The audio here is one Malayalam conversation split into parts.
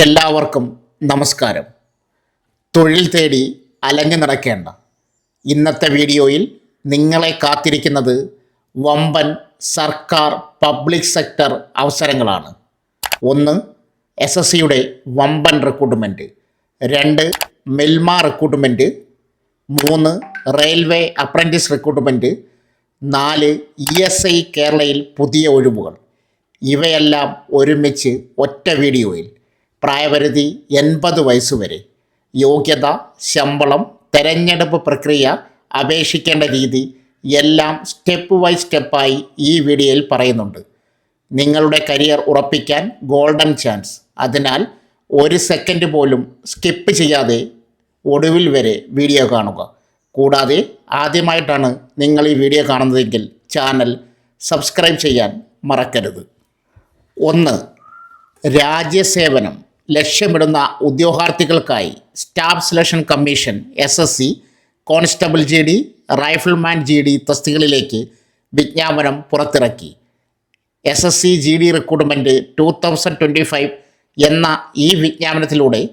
എല്ലാവർക്കും നമസ്കാരം. തൊഴിൽ തേടി അലഞ്ഞു നടക്കേണ്ട ഇന്നത്തെ വീഡിയോയിൽ നിങ്ങളെ കാത്തിരിക്കുന്നത് വമ്പൻ സർക്കാർ പബ്ലിക് സെക്ടർ അവസരങ്ങളാണ്. ഒന്ന് എസ് എസ് സിയുടെ വമ്പൻ റിക്രൂട്ട്മെന്റ് രണ്ട് മിൽമ റിക്രൂട്ട്മെന്റ് മൂന്ന് റെയിൽവേ അപ്രന്റീസ് റിക്രൂട്ട്മെന്റ് നാല് ഇ എസ് ഐ കേരളയിൽ പുതിയ ഒഴിവുകൾ. ഇവയെല്ലാം ഒരുമിച്ച് ഒറ്റ വീഡിയോയിൽ പ്രായപരിധി എൺപത് വയസ്സുവരെ യോഗ്യത ശമ്പളം തെരഞ്ഞെടുപ്പ് പ്രക്രിയ അപേക്ഷിക്കേണ്ട രീതി എല്ലാം സ്റ്റെപ്പ് ബൈ സ്റ്റെപ്പായി ഈ വീഡിയോയിൽ പറയുന്നുണ്ട്. നിങ്ങളുടെ കരിയർ ഉറപ്പിക്കാൻ ഗോൾഡൻ ചാൻസ് അതിനാൽ ഒരു സെക്കൻഡ് പോലും സ്കിപ്പ് ചെയ്യാതെ ഒടുവിൽ വരെ വീഡിയോ കാണുക. കൂടാതെ ആദ്യമായിട്ടാണ് നിങ്ങൾ ഈ വീഡിയോ കാണുന്നതെങ്കിൽ ചാനൽ സബ്സ്ക്രൈബ് ചെയ്യാൻ മറക്കരുത്. ഒന്ന് രാജ്യസേവനം. ലക്ഷ്യമിടുന്ന ഉദ്യോഗാർത്ഥികൾക്കായി staff selection commission S S C constable G D rifleman G D തസ്തികളിലേക്ക് വിജ്ഞാപനം പുറത്തിറക്കി. S S C G D recruitment two thousand twenty five എന്ന ഈ വിജ്ഞാപനത്തിലൂടെ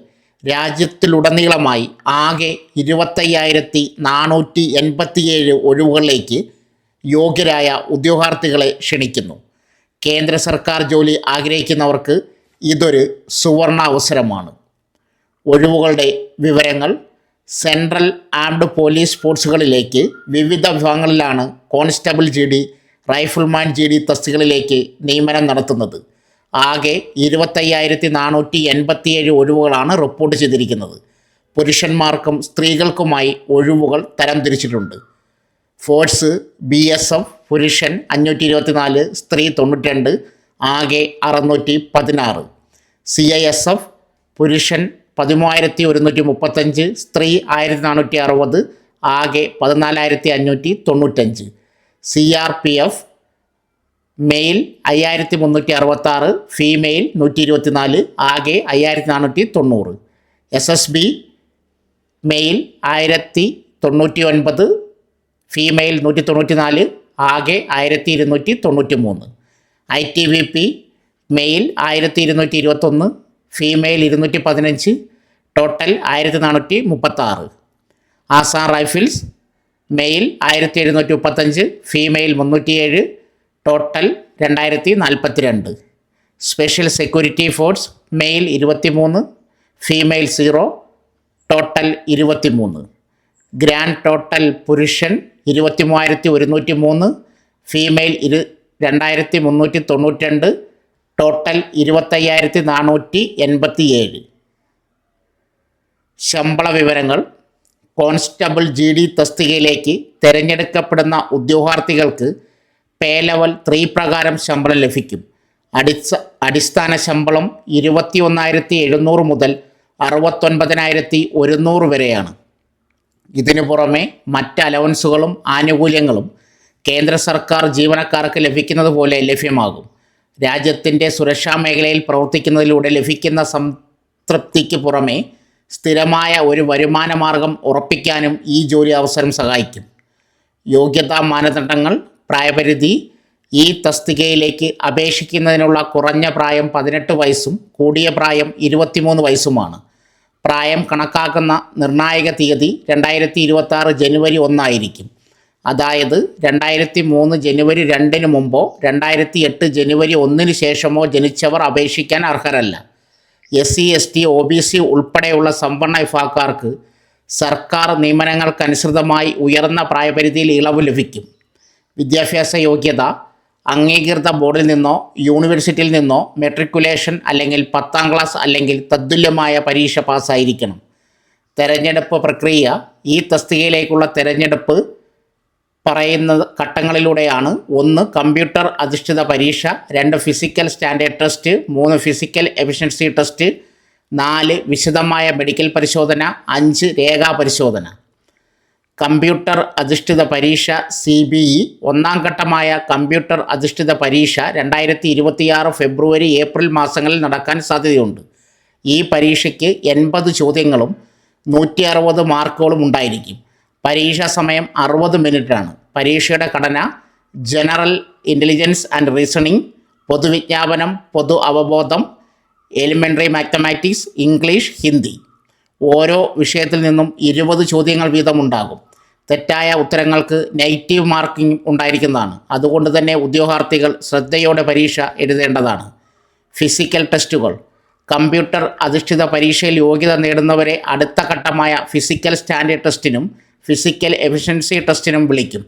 രാജ്യത്തിലുടനീളമായി ആകെ ഇരുപത്തയ്യായിരത്തി നാനൂറ്റി എൺപത്തിയേഴ് ഒഴിവുകളിലേക്ക് യോഗ്യരായ ഉദ്യോഗാർത്ഥികളെ ക്ഷണിക്കുന്നു. കേന്ദ്ര സർക്കാർ ജോലി ആഗ്രഹിക്കുന്നവർക്ക് ഇതൊരു സുവർണ അവസരമാണ് ഒഴിവുകളുടെ വിവരങ്ങൾ സെൻട്രൽ ആംഡ് പോലീസ് ഫോഴ്സുകളിലേക്ക് വിവിധ വിഭാഗങ്ങളിലാണ് constable G D rifleman G D തസ്തികളിലേക്ക് നിയമനം നടത്തുന്നത്. ആകെ ഇരുപത്തയ്യായിരത്തി നാനൂറ്റി എൺപത്തിയേഴ് ഒഴിവുകളാണ് റിപ്പോർട്ട് ചെയ്തിരിക്കുന്നത്. പുരുഷന്മാർക്കും സ്ത്രീകൾക്കുമായി ഒഴിവുകൾ തരംതിരിച്ചിട്ടുണ്ട്. ഫോഴ്സ് ബി എസ് എഫ് പുരുഷൻ അഞ്ഞൂറ്റി ഇരുപത്തിനാല് സ്ത്രീ തൊണ്ണൂറ്റിരണ്ട് ആകെ അറുന്നൂറ്റി പതിനാറ്. സി ഐ എസ് എഫ് പുരുഷൻ പതിമൂവായിരത്തി ഒരുന്നൂറ്റി മുപ്പത്തഞ്ച് സ്ത്രീ ആയിരത്തി നാനൂറ്റി അറുപത് ആകെ പതിനാലായിരത്തി അഞ്ഞൂറ്റി തൊണ്ണൂറ്റഞ്ച്. C R P F male അയ്യായിരത്തി മുന്നൂറ്റി അറുപത്താറ് ഫീമെയിൽ നൂറ്റി ഇരുപത്തിനാല് ആകെ അയ്യായിരത്തി നാനൂറ്റി തൊണ്ണൂറ് എസ് എസ് ബി മെയിൽ ആയിരത്തി തൊണ്ണൂറ്റി ഒൻപത് ഫീമെയിൽ നൂറ്റി തൊണ്ണൂറ്റി നാല് ആകെ ആയിരത്തി ഇരുന്നൂറ്റി തൊണ്ണൂറ്റി മൂന്ന് I T V P male ആയിരത്തി ഇരുന്നൂറ്റി ഇരുപത്തൊന്ന് ഫീമെയിൽ ഇരുന്നൂറ്റി പതിനഞ്ച് ടോട്ടൽ ആയിരത്തി നാനൂറ്റി മുപ്പത്താറ് ആസാം റൈഫിൾസ് മെയിൽ ആയിരത്തി എഴുന്നൂറ്റി മുപ്പത്തഞ്ച് ഫീമെയിൽ മുന്നൂറ്റിയേഴ് ടോട്ടൽ രണ്ടായിരത്തി നാൽപ്പത്തി രണ്ട് സ്പെഷ്യൽ സെക്യൂരിറ്റി ഫോഴ്സ് മെയിൽ ഇരുപത്തി മൂന്ന് ഫീമെയിൽ സീറോ ടോട്ടൽ ഇരുപത്തി മൂന്ന് ഗ്രാൻഡ് ടോട്ടൽ പുരുഷൻ ഇരുപത്തി മൂവായിരത്തി ഒരുന്നൂറ്റി മൂന്ന് ഫീമെയിൽ ഇരു രണ്ടായിരത്തി മുന്നൂറ്റി തൊണ്ണൂറ്റി രണ്ട് ടോട്ടൽ ഇരുപത്തയ്യായിരത്തി നാനൂറ്റി എൺപത്തി ഏഴ് ശമ്പള വിവരങ്ങൾ കോൺസ്റ്റബിൾ ജി ഡി തസ്തികയിലേക്ക് തിരഞ്ഞെടുക്കപ്പെടുന്ന ഉദ്യോഗാർത്ഥികൾക്ക് പേ ലെവൽ ത്രീ പ്രകാരം ശമ്പളം ലഭിക്കും. അടിസ്ഥ അടിസ്ഥാന ശമ്പളം ഇരുപത്തി ഒന്നായിരത്തി എഴുന്നൂറ് മുതൽ അറുപത്തൊൻപതിനായിരത്തി ഒരുന്നൂറ് വരെയാണ്. ഇതിനു പുറമെ മറ്റ് അലവൻസുകളും ആനുകൂല്യങ്ങളും കേന്ദ്ര സർക്കാർ ജീവനക്കാർക്ക് ലഭിക്കുന്നത് പോലെ ലഭ്യമാകും. രാജ്യത്തിന്റെ സുരക്ഷാ മേഖലയിൽ പ്രവർത്തിക്കുന്നതിലൂടെ ലഭിക്കുന്ന സംതൃപ്തിക്ക് പുറമെ സ്ഥിരമായ ഒരു വരുമാന മാർഗം ഉറപ്പിക്കാനും ഈ ജോലി അവസരം സഹായിക്കും. യോഗ്യതാ മാനദണ്ഡങ്ങൾ പ്രായപരിധി ഈ തസ്തികയിലേക്ക് അപേക്ഷിക്കുന്നതിനുള്ള കുറഞ്ഞ പ്രായം പതിനെട്ട് വയസ്സും കൂടിയ പ്രായം ഇരുപത്തിമൂന്ന് വയസ്സുമാണ്. പ്രായം കണക്കാക്കുന്ന നിർണായക തീയതി രണ്ടായിരത്തി ഇരുപത്തി ജനുവരി ഒന്നായിരിക്കും. അതായത് രണ്ടായിരത്തി മൂന്ന് ജനുവരി രണ്ടിന് മുമ്പോ രണ്ടായിരത്തി എട്ട് ജനുവരി ഒന്നിന് ശേഷമോ ജനിച്ചവർ അപേക്ഷിക്കാൻ അർഹരല്ല. S C S T O B C ഉൾപ്പെടെയുള്ള സംവരണ വിഭാഗക്കാർക്ക് സർക്കാർ നിയമനങ്ങൾക്കനുസൃതമായി ഉയർന്ന പ്രായപരിധിയിൽ ഇളവ് ലഭിക്കും. വിദ്യാഭ്യാസ യോഗ്യത അംഗീകൃത ബോർഡിൽ നിന്നോ യൂണിവേഴ്സിറ്റിയിൽ നിന്നോ മെട്രിക്കുലേഷൻ അല്ലെങ്കിൽ പത്താം ക്ലാസ് അല്ലെങ്കിൽ തത്തുല്യമായ പരീക്ഷ പാസ്സായിരിക്കണം. തെരഞ്ഞെടുപ്പ് പ്രക്രിയ ഈ തസ്തികയിലേക്കുള്ള തെരഞ്ഞെടുപ്പ് പറയുന്ന ഘട്ടങ്ങളിലൂടെയാണ്. ഒന്ന് കമ്പ്യൂട്ടർ അധിഷ്ഠിത പരീക്ഷ. രണ്ട് ഫിസിക്കൽ സ്റ്റാൻഡേർഡ് ടെസ്റ്റ്. മൂന്ന് ഫിസിക്കൽ എഫിഷ്യൻസി ടെസ്റ്റ്. നാല് വിശദമായ മെഡിക്കൽ പരിശോധന. അഞ്ച് രേഖാ പരിശോധന കമ്പ്യൂട്ടർ അധിഷ്ഠിത പരീക്ഷ സി ബി ഇ. ഒന്നാം ഘട്ടമായ കമ്പ്യൂട്ടർ അധിഷ്ഠിത പരീക്ഷ രണ്ടായിരത്തി ഇരുപത്തിയാറ് ഫെബ്രുവരി ഏപ്രിൽ മാസങ്ങളിൽ നടക്കാൻ സാധ്യതയുണ്ട്. ഈ പരീക്ഷയ്ക്ക് എൺപത് ചോദ്യങ്ങളും നൂറ്റി അറുപത് മാർക്കുകളും ഉണ്ടായിരിക്കും. പരീക്ഷാ സമയം അറുപത് മിനിറ്റാണ് പരീക്ഷയുടെ ഘടന ജനറൽ ഇന്റലിജൻസ് ആൻഡ് റീസണിങ് പൊതുവിജ്ഞാപനം പൊതു അവബോധം എലിമെന്ററി മാത്തമാറ്റിക്സ് ഇംഗ്ലീഷ് ഹിന്ദി. ഓരോ വിഷയത്തിൽ നിന്നും ഇരുപത് ചോദ്യങ്ങൾ വീതമുണ്ടാകും. തെറ്റായ ഉത്തരങ്ങൾക്ക് നെഗറ്റീവ് മാർക്കിംഗ് ഉണ്ടായിരിക്കുന്നതാണ്. അതുകൊണ്ട് തന്നെ ഉദ്യോഗാർത്ഥികൾ ശ്രദ്ധയോടെ പരീക്ഷ എഴുതേണ്ടതാണ്. ഫിസിക്കൽ ടെസ്റ്റുകൾ. കമ്പ്യൂട്ടർ അധിഷ്ഠിത പരീക്ഷയിൽ യോഗ്യത നേടുന്നവരെ അടുത്ത ഘട്ടമായ ഫിസിക്കൽ സ്റ്റാൻഡേർഡ് ടെസ്റ്റിനും ഫിസിക്കൽ എഫിഷ്യൻസി ടെസ്റ്റിനും വിളിക്കും.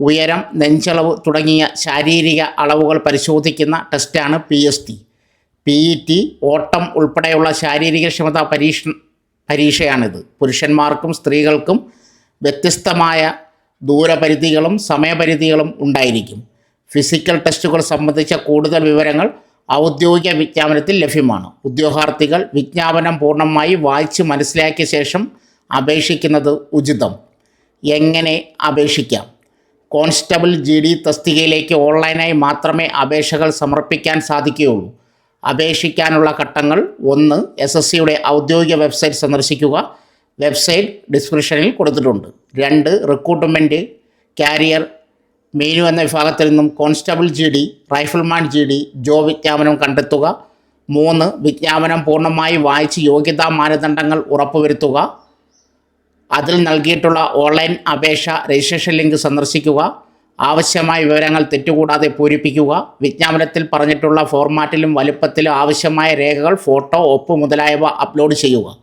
ഉയരം നെഞ്ചളവ് തുടങ്ങിയ ശാരീരിക അളവുകൾ പരിശോധിക്കുന്ന ടെസ്റ്റാണ് P S T P E T ഓട്ടം ഉൾപ്പെടെയുള്ള ശാരീരിക ക്ഷമതാ പരീക്ഷ പരീക്ഷയാണിത്. പുരുഷന്മാർക്കും സ്ത്രീകൾക്കും വ്യത്യസ്തമായ ദൂരപരിധികളും സമയപരിധികളും ഉണ്ടായിരിക്കും. ഫിസിക്കൽ ടെസ്റ്റുകൾ സംബന്ധിച്ച കൂടുതൽ വിവരങ്ങൾ ഔദ്യോഗിക വിജ്ഞാപനത്തിൽ ലഭ്യമാണ്. ഉദ്യോഗാർത്ഥികൾ വിജ്ഞാപനം പൂർണമായി വായിച്ച് മനസ്സിലാക്കിയ ശേഷം അപേക്ഷിക്കുന്നത് ഉചിതം. എങ്ങനെ അപേക്ഷിക്കാം? കോൺസ്റ്റബിൾ ജി ഡി തസ്തികയിലേക്ക് ഓൺലൈനായി മാത്രമേ അപേക്ഷകൾ സമർപ്പിക്കാൻ സാധിക്കുകയുള്ളൂ. അപേക്ഷിക്കാനുള്ള ഘട്ടങ്ങൾ ഒന്ന് എസ് എസ് സിയുടെ ഔദ്യോഗിക വെബ്സൈറ്റ് സന്ദർശിക്കുക. വെബ്സൈറ്റ് ഡിസ്ക്രിപ്ഷനിൽ കൊടുത്തിട്ടുണ്ട്. രണ്ട് റിക്രൂട്ട്മെന്റ് കാരിയർ മെനു എന്ന വിഭാഗത്തിൽ നിന്നും constable G D rifleman G D ജോ വിജ്ഞാപനം കണ്ടെത്തുക. മൂന്ന് വിജ്ഞാപനം പൂർണമായി വായിച്ച് യോഗ്യതാ മാനദണ്ഡങ്ങൾ ഉറപ്പുവരുത്തുക. അതിൽ നൽകിയിട്ടുള്ള ഓൺലൈൻ അപേക്ഷ രജിസ്ട്രേഷൻ ലിങ്ക് സന്ദർശിക്കുക. ആവശ്യമായ വിവരങ്ങൾ തെറ്റുകൂടാതെ പൂരിപ്പിക്കുക. വിജ്ഞാപനത്തിൽ പറഞ്ഞിട്ടുള്ള ഫോർമാറ്റിലും വലുപ്പത്തിലും ആവശ്യമായ രേഖകൾ ഫോട്ടോ ഒപ്പ് മുതലായവ അപ്ലോഡ് ചെയ്യുക.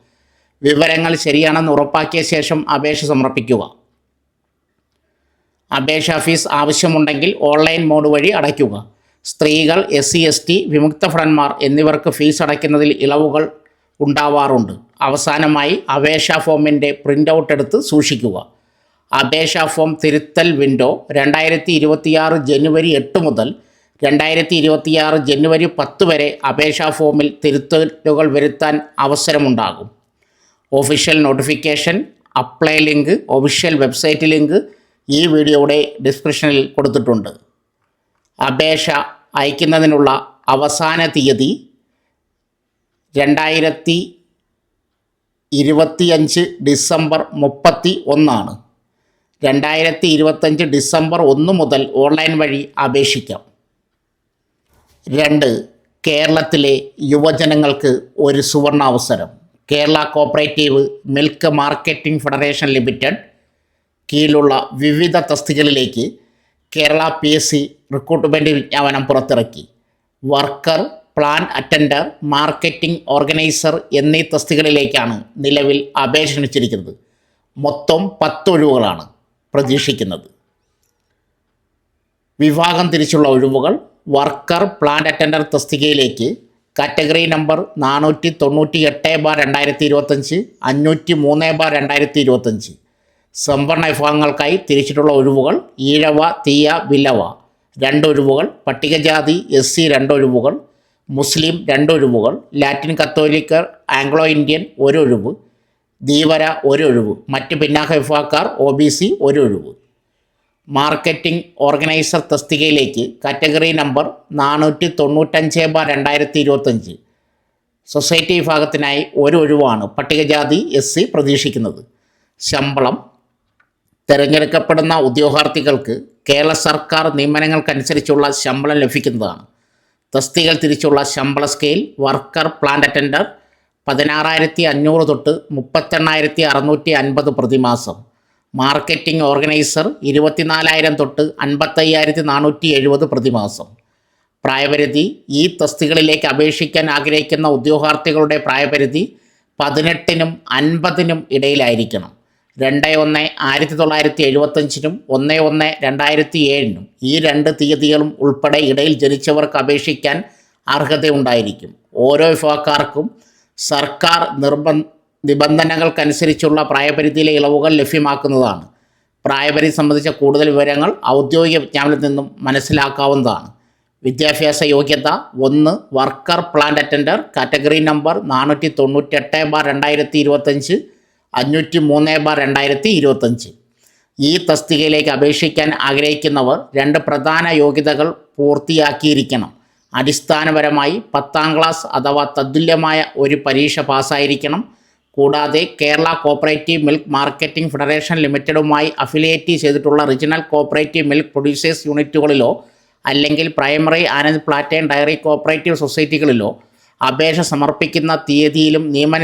വിവരങ്ങൾ ശരിയാണെന്ന് ഉറപ്പാക്കിയ ശേഷം അപേക്ഷ സമർപ്പിക്കുക. അപേക്ഷാ ഫീസ് ആവശ്യമുണ്ടെങ്കിൽ ഓൺലൈൻ മോഡ് വഴി അടയ്ക്കുക. സ്ത്രീകൾ എസ് സി എസ് ടി വിമുക്ത ഭടന്മാർ എന്നിവർക്ക് ഫീസ് അടയ്ക്കുന്നതിൽ ഇളവുകൾ ഉണ്ടാവാറുണ്ട്. അവസാനമായി അപേക്ഷാ ഫോമിന്റെ പ്രിന്റ് ഔട്ട് എടുത്ത് സൂക്ഷിക്കുക. അപേക്ഷാ ഫോം തിരുത്തൽ വിൻഡോ രണ്ടായിരത്തി ഇരുപത്തിയാറ് ജനുവരി എട്ട് മുതൽ രണ്ടായിരത്തി ഇരുപത്തിയാറ് ജനുവരി പത്ത് വരെ അപേക്ഷാ ഫോമിൽ തിരുത്തലുകൾ വരുത്താൻ അവസരമുണ്ടാകും. Official notification apply link official website link ഈ വീഡിയോയുടെ ഡിസ്ക്രിപ്ഷനിൽ കൊടുത്തിട്ടുണ്ട്. അപേക്ഷ അയക്കുന്നതിനുള്ള അവസാന തീയതി രണ്ടായിരത്തി ഇരുപത്തിയഞ്ച് ഡിസംബർ മുപ്പത്തി ഒന്നാണ് രണ്ടായിരത്തി ഇരുപത്തഞ്ച് ഡിസംബർ ഒന്ന് മുതൽ ഓൺലൈൻ വഴി അപേക്ഷിക്കാം. രണ്ട് കേരളത്തിലെ യുവജനങ്ങൾക്ക് ഒരു സുവർണാവസരം. Kerala cooperative milk marketing federation limited കീഴിലുള്ള വിവിധ തസ്തികകളിലേക്ക് Kerala P S C recruitment വിജ്ഞാപനം പുറത്തിറക്കി. Worker plant attender marketing organiser എന്നീ തസ്തികളിലേക്കാണ് നിലവിൽ അപേക്ഷ ക്ഷണിച്ചിരിക്കുന്നത്. മൊത്തം പത്ത് ഒഴിവുകളാണ് പ്രതീക്ഷിക്കുന്നത്. വിഭാഗം തിരിച്ചുള്ള ഒഴിവുകൾ വർക്കർ പ്ലാൻ അറ്റൻഡർ തസ്തികയിലേക്ക് കാറ്റഗറി നമ്പർ നാനൂറ്റി തൊണ്ണൂറ്റി എട്ട് ബാർ രണ്ടായിരത്തി ഇരുപത്തഞ്ച് അഞ്ഞൂറ്റി മൂന്ന് ബാർ രണ്ടായിരത്തി ഇരുപത്തഞ്ച് സംവരണ വിഭാഗങ്ങൾക്കായി തിരിച്ചിട്ടുള്ള ഒഴിവുകൾ ഈഴവ തീയ വിലവ. രണ്ടൊഴിവുകൾ പട്ടികജാതി എസ് സി രണ്ട് ഒഴിവുകൾ മുസ്ലിം രണ്ടൊഴിവുകൾ ലാറ്റിൻ കത്തോലിക്കർ ആംഗ്ലോ ഇന്ത്യൻ ഒരൊഴിവ് ധീവര ഒരൊഴിവ് മറ്റ് പിന്നാക്ക വിഭാഗക്കാർ ഒ ബി സി ഒരൊഴിവ്. മാർക്കറ്റിംഗ് ഓർഗനൈസർ തസ്തികയിലേക്ക് കാറ്റഗറി നമ്പർ നാനൂറ്റി തൊണ്ണൂറ്റഞ്ച് ബാർ രണ്ടായിരത്തി ഇരുപത്തഞ്ച് സൊസൈറ്റി വിഭാഗത്തിനായി ഒരു ഒഴിവാണ് പട്ടികജാതി എസ് സി പ്രതീക്ഷിക്കുന്നത്. ശമ്പളം. തിരഞ്ഞെടുക്കപ്പെടുന്ന ഉദ്യോഗാർത്ഥികൾക്ക് കേരള സർക്കാർ നിയമനങ്ങൾക്കനുസരിച്ചുള്ള ശമ്പളം ലഭിക്കുന്നതാണ്. തസ്തികൾ തിരിച്ചുള്ള ശമ്പള സ്കെയിൽ വർക്കർ പ്ലാന്റ് അറ്റൻഡർ പതിനാറായിരത്തി അഞ്ഞൂറ് തൊട്ട് മുപ്പത്തെണ്ണായിരത്തി അറുന്നൂറ്റി അൻപത് പ്രതിമാസം. മാർക്കറ്റിംഗ് ഓർഗനൈസർ ഇരുപത്തിനാലായിരം തൊട്ട് അൻപത്തയ്യായിരത്തി നാനൂറ്റി എഴുപത് പ്രതിമാസം. പ്രായപരിധി ഈ തസ്തികളിലേക്ക് അപേക്ഷിക്കാൻ ആഗ്രഹിക്കുന്ന ഉദ്യോഗാർത്ഥികളുടെ പ്രായപരിധി പതിനെട്ടിനും അൻപതിനും ഇടയിലായിരിക്കണം. രണ്ട് ഒന്ന് ആയിരത്തി തൊള്ളായിരത്തി എഴുപത്തഞ്ചിനും ഒന്ന് ഒന്ന് രണ്ടായിരത്തി ഏഴിനും ഈ രണ്ട് തീയതികളും ഉൾപ്പെടെ ഇടയിൽ ജനിച്ചവർക്ക് അപേക്ഷിക്കാൻ അർഹതയുണ്ടായിരിക്കും. ഓരോ വിഭാഗക്കാർക്കും സർക്കാർ നിർബ നിബന്ധനകൾക്കനുസരിച്ചുള്ള പ്രായപരിധിയിലെ ഇളവുകൾ ലഭ്യമാക്കുന്നതാണ്. പ്രായപരിധി സംബന്ധിച്ച കൂടുതൽ വിവരങ്ങൾ ഔദ്യോഗിക വിജ്ഞാപനത്തിൽ നിന്നും മനസ്സിലാക്കാവുന്നതാണ്. വിദ്യാഭ്യാസ യോഗ്യത ഒന്ന് worker plant attender category number നാനൂറ്റി തൊണ്ണൂറ്റെട്ട് ബാർ രണ്ടായിരത്തി ഇരുപത്തഞ്ച് അഞ്ഞൂറ്റി മൂന്ന് ബാർ രണ്ടായിരത്തി ഇരുപത്തഞ്ച് ഈ തസ്തികയിലേക്ക് അപേക്ഷിക്കാൻ ആഗ്രഹിക്കുന്നവർ രണ്ട് പ്രധാന യോഗ്യതകൾ പൂർത്തിയാക്കിയിരിക്കണം. അടിസ്ഥാനപരമായി പത്താം ക്ലാസ് അഥവാ തത്തുല്യമായ ഒരു പരീക്ഷ പാസ്സായിരിക്കണം. കൂടാതെ Kerala cooperative milk marketing federation ലിമിറ്റഡുമായി affiliate ചെയ്തിട്ടുള്ള റീജിയണൽ കോപ്പറേറ്റീവ് മിൽക്ക് പ്രൊഡ്യൂസേഴ്സ് യൂണിറ്റുകളിലോ അല്ലെങ്കിൽ primary Anand pattern dairy cooperative സൊസൈറ്റികളിലോ അപേക്ഷ സമർപ്പിക്കുന്ന തീയതിയിലും നിയമന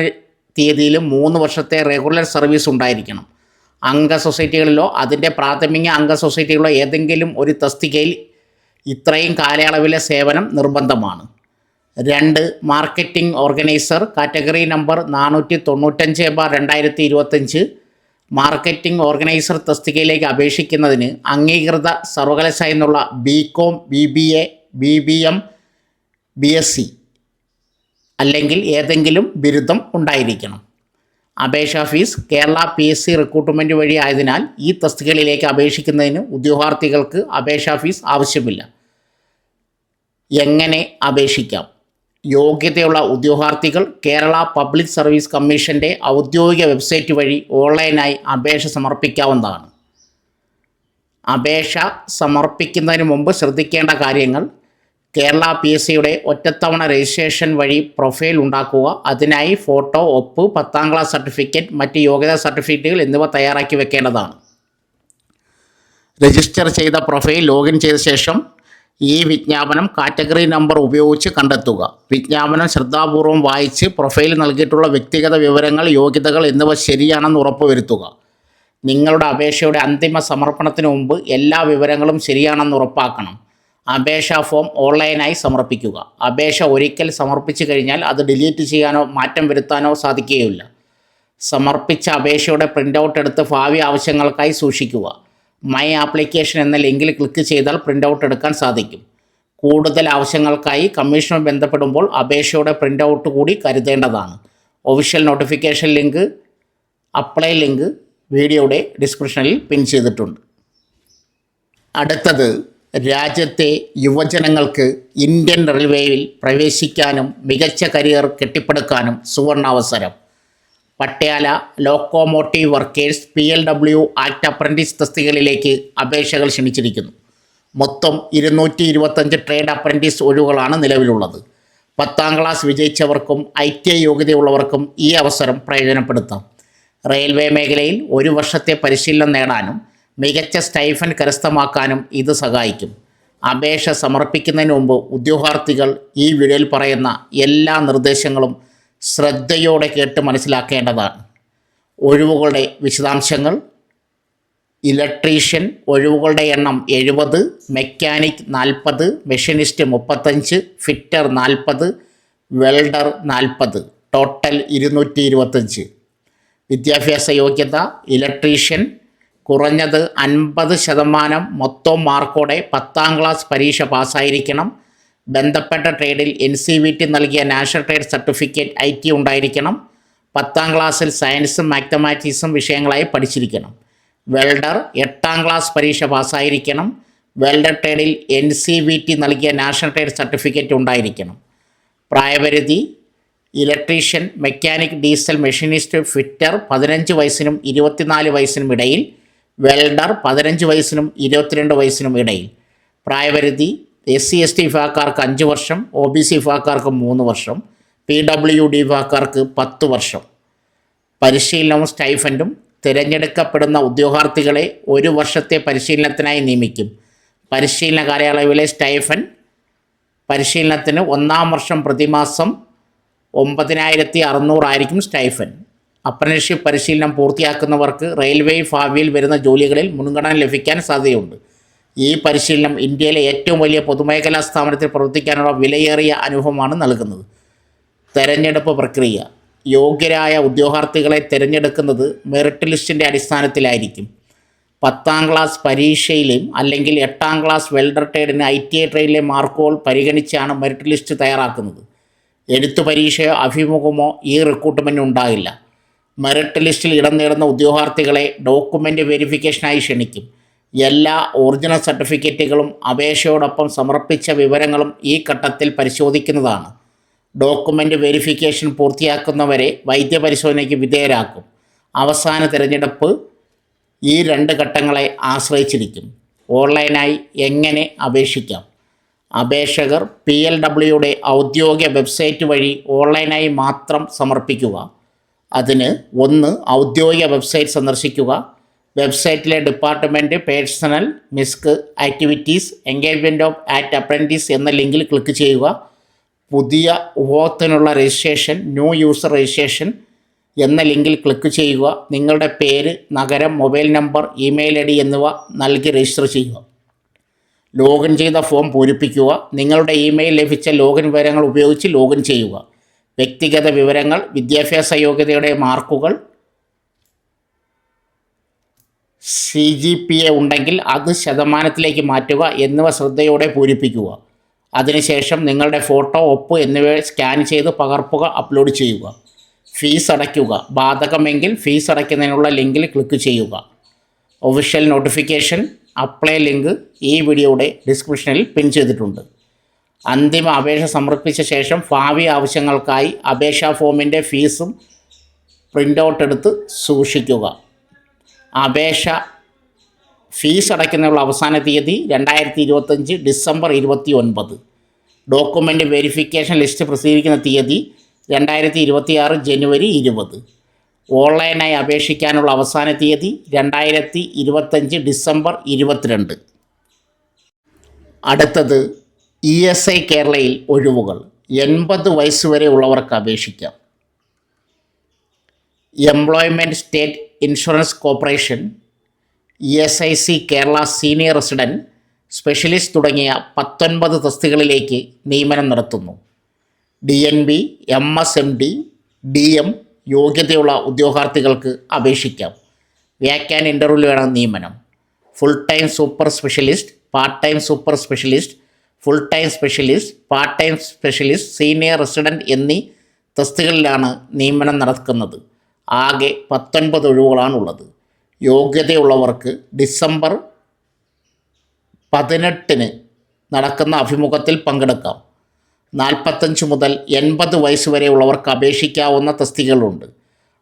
തീയതിയിലും മൂന്ന് വർഷത്തെ റെഗുലർ സർവീസ് ഉണ്ടായിരിക്കണം. അംഗ സൊസൈറ്റികളിലോ അതിന്റെ പ്രാഥമിക അംഗ സൊസൈറ്റികളിലോ ഏതെങ്കിലും ഒരു തസ്തികയിൽ ഇത്രയും കാലയളവിലെ സേവനം നിർബന്ധമാണ്. രണ്ട് മാർക്കറ്റിംഗ് ഓർഗനൈസർ കാറ്റഗറി നമ്പർ നാനൂറ്റി തൊണ്ണൂറ്റഞ്ച് ബാർ രണ്ടായിരത്തി ഇരുപത്തഞ്ച് മാർക്കറ്റിംഗ് ഓർഗനൈസർ തസ്തികയിലേക്ക് അപേക്ഷിക്കുന്നതിന് അംഗീകൃത സർവകലാശാലയിൽ നിന്നുള്ള B com B B A B B M B S C അല്ലെങ്കിൽ ഏതെങ്കിലും ബിരുദം ഉണ്ടായിരിക്കണം. അപേക്ഷാ fees Kerala P S C recruitment വഴി ആയതിനാൽ ഈ തസ്തികകളിലേക്ക് അപേക്ഷിക്കുന്നതിന് ഉദ്യോഗാർത്ഥികൾക്ക് അപേക്ഷാ ഫീസ് ആവശ്യമില്ല. എങ്ങനെ അപേക്ഷിക്കാം? യോഗ്യതയുള്ള ഉദ്യോഗാർത്ഥികൾ കേരള പബ്ലിക് സർവീസ് കമ്മീഷന്റെ ഔദ്യോഗിക വെബ്സൈറ്റ് വഴി ഓൺലൈനായി അപേക്ഷ സമർപ്പിക്കാവുന്നതാണ്. അപേക്ഷ സമർപ്പിക്കുന്നതിന് മുമ്പ് ശ്രദ്ധിക്കേണ്ട കാര്യങ്ങൾ കേരള പി എസ് സിയുടെ ഒറ്റത്തവണ രജിസ്ട്രേഷൻ വഴി പ്രൊഫൈൽ ഉണ്ടാക്കുക അതിനായി ഫോട്ടോ ഒപ്പ് പത്താം ക്ലാസ് സർട്ടിഫിക്കറ്റ് മറ്റ് യോഗ്യതാ സർട്ടിഫിക്കറ്റുകൾ എന്നിവ തയ്യാറാക്കി വെക്കേണ്ടതാണ്. രജിസ്റ്റർ ചെയ്ത പ്രൊഫൈൽ ലോഗിൻ ചെയ്ത ശേഷം ഈ വിജ്ഞാപനം കാറ്റഗറി നമ്പർ ഉപയോഗിച്ച് കണ്ടെത്തുക. വിജ്ഞാപനം ശ്രദ്ധാപൂർവം വായിച്ച് പ്രൊഫൈൽ നൽകിയിട്ടുള്ള വ്യക്തിഗത വിവരങ്ങൾ യോഗ്യതകൾ എന്നിവ ശരിയാണെന്ന് ഉറപ്പുവരുത്തുക. നിങ്ങളുടെ അപേക്ഷയുടെ അന്തിമ സമർപ്പണത്തിന് മുമ്പ് എല്ലാ വിവരങ്ങളും ശരിയാണെന്ന് ഉറപ്പാക്കണം. അപേക്ഷാ ഫോം ഓൺലൈനായി സമർപ്പിക്കുക. അപേക്ഷ ഒരിക്കൽ സമർപ്പിച്ചു കഴിഞ്ഞാൽ അത് ഡിലീറ്റ് ചെയ്യാനോ മാറ്റം വരുത്താനോ സാധിക്കുകയില്ല. സമർപ്പിച്ച അപേക്ഷയുടെ പ്രിന്റ് ഔട്ട് എടുത്ത് ഭാവി ആവശ്യങ്ങൾക്കായി സൂക്ഷിക്കുക. മൈ ആപ്ലിക്കേഷൻ എന്ന ലിങ്കിൽ ക്ലിക്ക് ചെയ്താൽ പ്രിന്റ് ഔട്ട് എടുക്കാൻ സാധിക്കും. കൂടുതൽ ആവശ്യങ്ങൾക്കായി കമ്മീഷനുമായി ബന്ധപ്പെടുമ്പോൾ അപേക്ഷയുടെ പ്രിന്റ് ഔട്ട് കൂടി കരുതേണ്ടതാണ്. Official notification link apply link വീഡിയോയുടെ ഡിസ്ക്രിപ്ഷനിൽ പിൻ ചെയ്തിട്ടുണ്ട്. അടുത്തത് രാജ്യത്തെ യുവജനങ്ങൾക്ക് ഇന്ത്യൻ റെയിൽവേയിൽ പ്രവേശിക്കാനും മികച്ച കരിയർ കെട്ടിപ്പടുക്കാനും സുവർണാവസരം. Patiala locomotive workers P L W act apprentice തസ്തികകളിലേക്ക് അപേക്ഷകൾ ക്ഷണിച്ചിരിക്കുന്നു. മൊത്തം ഇരുന്നൂറ്റി ഇരുപത്തഞ്ച് ട്രേഡ് അപ്രന്റീസ് ഒഴിവുകളാണ് നിലവിലുള്ളത്. പത്താം ക്ലാസ് വിജയിച്ചവർക്കും ഐ ടി ഐ യോഗ്യതയുള്ളവർക്കും ഈ അവസരം പ്രയോജനപ്പെടുത്താം. റെയിൽവേ മേഖലയിൽ ഒരു വർഷത്തെ പരിശീലനം നേടാനും മികച്ച സ്റ്റൈഫൻ കരസ്ഥമാക്കാനും ഇത് സഹായിക്കും. അപേക്ഷ സമർപ്പിക്കുന്നതിന് മുമ്പ് ഉദ്യോഗാർത്ഥികൾ ഈ വീഡിയോയിൽ പറയുന്ന എല്ലാ നിർദ്ദേശങ്ങളും ശ്രദ്ധയോടെ കേട്ട് മനസ്സിലാക്കേണ്ടതാണ്. ഒഴിവുകളുടെ വിശദാംശങ്ങൾ. ഇലക്ട്രീഷ്യൻ ഒഴിവുകളുടെ എണ്ണം എഴുപത് മെക്കാനിക് നാൽപ്പത് മെഷീനിസ്റ്റ് മുപ്പത്തഞ്ച് ഫിറ്റർ നാൽപ്പത് വെൽഡർ നാൽപ്പത് ടോട്ടൽ ഇരുന്നൂറ്റി ഇരുപത്തഞ്ച്. വിദ്യാഭ്യാസ യോഗ്യത ഇലക്ട്രീഷ്യൻ കുറഞ്ഞത് അൻപത് ശതമാനം മൊത്തം മാർക്കോടെ പത്താം ക്ലാസ് പരീക്ഷ പാസ്സായിരിക്കണം. ബന്ധപ്പെട്ട ട്രേഡിൽ എൻ സി വി ടി നൽകിയ national trade certificate I T ഉണ്ടായിരിക്കണം. പത്താം ക്ലാസ്സിൽ സയൻസും മാത്തമാറ്റിക്സും വിഷയങ്ങളായി പഠിച്ചിരിക്കണം. വെൽഡർ എട്ടാം ക്ലാസ് പരീക്ഷ പാസ്സായിരിക്കണം. വെൽഡർ ട്രേഡിൽ എൻ സി വി ടി നൽകിയ നാഷണൽ ട്രേഡ് സർട്ടിഫിക്കറ്റ് ഉണ്ടായിരിക്കണം. പ്രായപരിധി electrician mechanic diesel machinist fitter പതിനഞ്ച് വയസ്സിനും ഇരുപത്തിനാല് വയസ്സിനും ഇടയിൽ വെൽഡർ പതിനഞ്ച് വയസ്സിനും ഇരുപത്തിരണ്ട് വയസ്സിനും ഇടയിൽ. പ്രായപരിധി എസ് സി എസ് ടി വിഭാഗക്കാർക്ക് അഞ്ച് വർഷം ഒ ബി സി വിഭാഗക്കാർക്ക് മൂന്ന് വർഷം പി ഡബ്ല്യു ഡി വിഭാഗക്കാർക്ക് പത്ത് വർഷം. പരിശീലനവും സ്റ്റൈഫൻഡും തിരഞ്ഞെടുക്കപ്പെടുന്ന ഉദ്യോഗാർത്ഥികളെ ഒരു വർഷത്തെ പരിശീലനത്തിനായി നിയമിക്കും. പരിശീലന കാലയളവിലെ സ്റ്റൈഫൻ പരിശീലനത്തിന് ഒന്നാം വർഷം പ്രതിമാസം ഒമ്പതിനായിരത്തി അറുന്നൂറായിരിക്കും സ്റ്റൈഫൻ. അപ്രന്റീസ്ഷിപ്പ് പരിശീലനം പൂർത്തിയാക്കുന്നവർക്ക് റെയിൽവേ ഭാവിയിൽ വരുന്ന ജോലികളിൽ മുൻഗണന ലഭിക്കാൻ സാധ്യതയുണ്ട്. ഈ പരിശീലനം ഇന്ത്യയിലെ ഏറ്റവും വലിയ പൊതുമേഖലാ സ്ഥാപനത്തിൽ പ്രവർത്തിക്കാനുള്ള വിലയേറിയ അനുഭവമാണ് നൽകുന്നത്. തെരഞ്ഞെടുപ്പ് പ്രക്രിയ. യോഗ്യരായ ഉദ്യോഗാർത്ഥികളെ തിരഞ്ഞെടുക്കുന്നത് മെറിറ്റ് ലിസ്റ്റിന്റെ അടിസ്ഥാനത്തിലായിരിക്കും. പത്താം ക്ലാസ് പരീക്ഷയിലെയും അല്ലെങ്കിൽ എട്ടാം ക്ലാസ് വെൽഡർ ട്രേഡിന് ഐ ടി ഐ ട്രേഡിലെ മാർക്കുകൾ പരിഗണിച്ചാണ് മെറിറ്റ് ലിസ്റ്റ് തയ്യാറാക്കുന്നത്. എഴുത്തു പരീക്ഷയോ അഭിമുഖമോ ഈ റിക്രൂട്ട്മെന്റ് ഉണ്ടാകില്ല. മെറിറ്റ് ലിസ്റ്റിൽ ഇടം നേടുന്ന ഉദ്യോഗാർത്ഥികളെ ഡോക്യുമെന്റ് വെരിഫിക്കേഷനായി ക്ഷണിക്കും. എല്ലാ ഒറിജിനൽ സർട്ടിഫിക്കറ്റുകളും അപേക്ഷയോടൊപ്പം സമർപ്പിച്ച വിവരങ്ങളും ഈ ഘട്ടത്തിൽ പരിശോധിക്കുന്നതാണ്. Document verification പൂർത്തിയാക്കുന്നവരെ വൈദ്യപരിശോധനയ്ക്ക് വിധേയരാക്കും. അവസാന തിരഞ്ഞെടുപ്പ് ഈ രണ്ട് ഘട്ടങ്ങളെ ആശ്രയിച്ചിരിക്കും. ഓൺലൈനായി എങ്ങനെ അപേക്ഷിക്കാം? അപേക്ഷകർ പി എൽ ഡബ്ല്യുയുടെ ഔദ്യോഗിക വെബ്സൈറ്റ് വഴി ഓൺലൈനായി മാത്രം സമർപ്പിക്കുക. അതിന് ഒന്ന് ഔദ്യോഗിക വെബ്സൈറ്റ് സന്ദർശിക്കുക. വെബ്സൈറ്റിലെ department personnel misc activities engagement of act apprentice എന്ന ലിങ്കിൽ ക്ലിക്ക് ചെയ്യുക. പുതിയ ഉപഭോക്തനുള്ള രജിസ്ട്രേഷൻ ന്യൂ യൂസർ രജിസ്ട്രേഷൻ എന്ന ലിങ്കിൽ ക്ലിക്ക് ചെയ്യുക. നിങ്ങളുടെ പേര് നഗരം mobile number email I D എന്നിവ നൽകി രജിസ്റ്റർ ചെയ്യുക. ലോഗിൻ ചെയ്ത ഫോം പൂരിപ്പിക്കുക. നിങ്ങളുടെ ഇമെയിൽ ലഭിച്ച ലോഗിൻ വിവരങ്ങൾ ഉപയോഗിച്ച് ലോഗിൻ ചെയ്യുക. വ്യക്തിഗത വിവരങ്ങൾ വിദ്യാഭ്യാസ യോഗ്യതയുടെ മാർക്കുകൾ സി ജി പി എ ഉണ്ടെങ്കിൽ അത് ശതമാനത്തിലേക്ക് മാറ്റുക എന്നിവ ശ്രദ്ധയോടെ പൂരിപ്പിക്കുക. അതിനുശേഷം നിങ്ങളുടെ ഫോട്ടോ ഒപ്പ് എന്നിവ സ്കാൻ ചെയ്ത് പകർപ്പുക അപ്ലോഡ് ചെയ്യുക. ഫീസ് അടയ്ക്കുക. ബാധകമെങ്കിൽ ഫീസ് അടയ്ക്കുന്നതിനുള്ള ലിങ്കിൽ ക്ലിക്ക് ചെയ്യുക. ഒഫീഷ്യൽ നോട്ടിഫിക്കേഷൻ അപ്ലൈ ലിങ്ക് ഈ വീഡിയോയുടെ ഡിസ്ക്രിപ്ഷനിൽ പിൻ ചെയ്തിട്ടുണ്ട്. അന്തിമ അപേക്ഷ സമർപ്പിച്ച ശേഷം ഭാവി ആവശ്യങ്ങൾക്കായി അപേക്ഷാ ഫോമിന്റെ ഫീസും പ്രിന്റ് ഔട്ട് എടുത്ത് സൂക്ഷിക്കുക. അപേക്ഷ ഫീസ് അടയ്ക്കുന്നതിനുള്ള അവസാന തീയതി രണ്ടായിരത്തി ഇരുപത്തഞ്ച് ഡിസംബർ ഇരുപത്തി ഒൻപത് ഡോക്യുമെന്റ് വെരിഫിക്കേഷൻ ലിസ്റ്റ് പ്രസിദ്ധീകരിക്കുന്ന തീയതി രണ്ടായിരത്തി ഇരുപത്തിയാറ് ജനുവരി ഇരുപത്. ഓൺലൈനായി അപേക്ഷിക്കാനുള്ള അവസാന തീയതി രണ്ടായിരത്തി ഇരുപത്തഞ്ച് ഡിസംബർ ഇരുപത്തിരണ്ട്. അടുത്തത് ഇ എസ് ഐ കേരളയിൽ ഒഴിവുകൾ. എൺപത് വയസ്സ് വരെ ഉള്ളവർക്ക് അപേക്ഷിക്കാം. Employment state insurance corporation E S I C Kerala senior resident specialist തുടങ്ങിയ പത്തൊൻപത് തസ്തികളിലേക്ക് നിയമനം നടത്തുന്നു. D N B M S M D D M യോഗ്യതയുള്ള ഉദ്യോഗാർത്ഥികൾക്ക് അപേക്ഷിക്കാം. വ്യാഖ്യാൻ വേണം നിയമനം. Full time super specialist part time super specialist full time specialist part time specialist senior resident എന്നീ തസ്തികളിലാണ് നിയമനം നടക്കുന്നത്. ആകെ പത്തൊൻപത് ഒഴിവുകളാണുള്ളത്. യോഗ്യതയുള്ളവർക്ക് ഡിസംബർ പതിനെട്ടിന് നടക്കുന്ന അഭിമുഖത്തിൽ പങ്കെടുക്കാം. നാൽപ്പത്തഞ്ച് മുതൽ എൺപത് വയസ്സ് വരെയുള്ളവർക്ക് അപേക്ഷിക്കാവുന്ന തസ്തികകളുണ്ട്.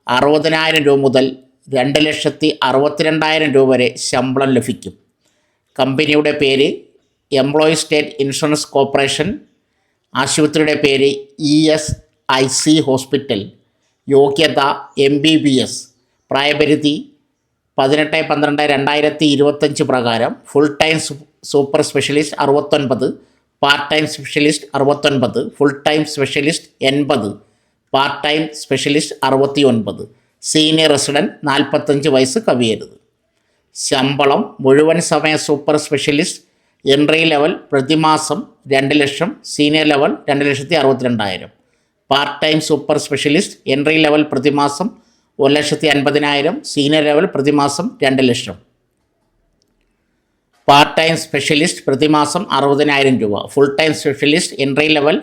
അറുപതിനായിരം രൂപ മുതൽ രണ്ട് ലക്ഷത്തി അറുപത്തിരണ്ടായിരം രൂപ വരെ ശമ്പളം ലഭിക്കും. കമ്പനിയുടെ പേര് എംപ്ലോയി സ്റ്റേറ്റ് ഇൻഷുറൻസ് കോർപ്പറേഷൻ ആശുപത്രിയുടെ പേര് E S I C hospital യോഗ്യത എം ബി ബി എസ് പ്രായപരിധി പതിനെട്ട് പന്ത്രണ്ട് രണ്ടായിരത്തി ഇരുപത്തഞ്ച് പ്രകാരം ഫുൾ ടൈം സൂപ്പർ സ്പെഷ്യലിസ്റ്റ് അറുപത്തൊൻപത് പാർട്ട് ടൈം സ്പെഷ്യലിസ്റ്റ് അറുപത്തൊൻപത് ഫുൾ ടൈം സ്പെഷ്യലിസ്റ്റ് എൺപത് പാർട്ട് ടൈം സ്പെഷ്യലിസ്റ്റ് അറുപത്തി ഒൻപത് സീനിയർ റെസിഡന്റ് നാൽപ്പത്തഞ്ച് വയസ്സ് കവിയരുത്. ശമ്പളം മുഴുവൻ സമയ സൂപ്പർ സ്പെഷ്യലിസ്റ്റ് എൻട്രി ലെവൽ പ്രതിമാസം രണ്ട് ലക്ഷം സീനിയർ ലെവൽ രണ്ട് ലക്ഷത്തി അറുപത്തിരണ്ടായിരം. Part time super specialist entry level പ്രതിമാസം ഒരു ലക്ഷത്തി അൻപതിനായിരം സീനിയർ ലെവൽ പ്രതിമാസം രണ്ട് ലക്ഷം. പാർട്ട് ടൈം സ്പെഷ്യലിസ്റ്റ് പ്രതിമാസം അറുപതിനായിരം രൂപ. Full time specialist entry level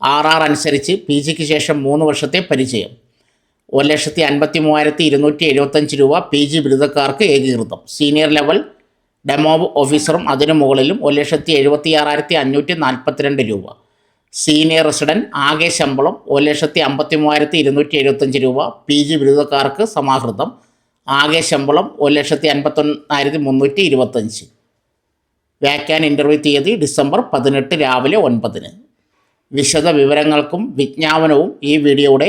R R അനുസരിച്ച് പി ജിക്ക് ശേഷം മൂന്ന് വർഷത്തെ പരിചയം. ഒരു ലക്ഷത്തി അൻപത്തി മൂവായിരത്തി ഇരുന്നൂറ്റി എഴുപത്തഞ്ച് രൂപ പി ജി ബിരുദക്കാർക്ക് ഏകീകൃതം. സീനിയർ ലെവൽ ഡെമോ ഓഫീസറും അതിനു മുകളിലും ഒരു ലക്ഷത്തി എഴുപത്തി ആറായിരത്തി അഞ്ഞൂറ്റി നാൽപ്പത്തിരണ്ട് രൂപ. സീനിയർ റെസിഡന്റ് ആകെ ശമ്പളം ഒരു ലക്ഷത്തി അമ്പത്തി മൂവായിരത്തി ഇരുന്നൂറ്റി എഴുപത്തഞ്ച് രൂപ. പി ജി ബിരുദക്കാർക്ക് സമാഹൃതം ആകെ ശമ്പളം ഒരു ലക്ഷത്തി അൻപത്തൊന്നായിരത്തി മുന്നൂറ്റി ഇരുപത്തഞ്ച് വ്യാഖ്യാൻ ഇന്റർവ്യൂ തീയതി ഡിസംബർ പതിനെട്ട് രാവിലെ ഒൻപതിന്. വിശദ വിവരങ്ങൾക്കും വിജ്ഞാപനവും ഈ വീഡിയോയുടെ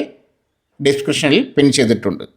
ഡിസ്ക്രിപ്ഷനിൽ പിൻ ചെയ്തിട്ടുണ്ട്.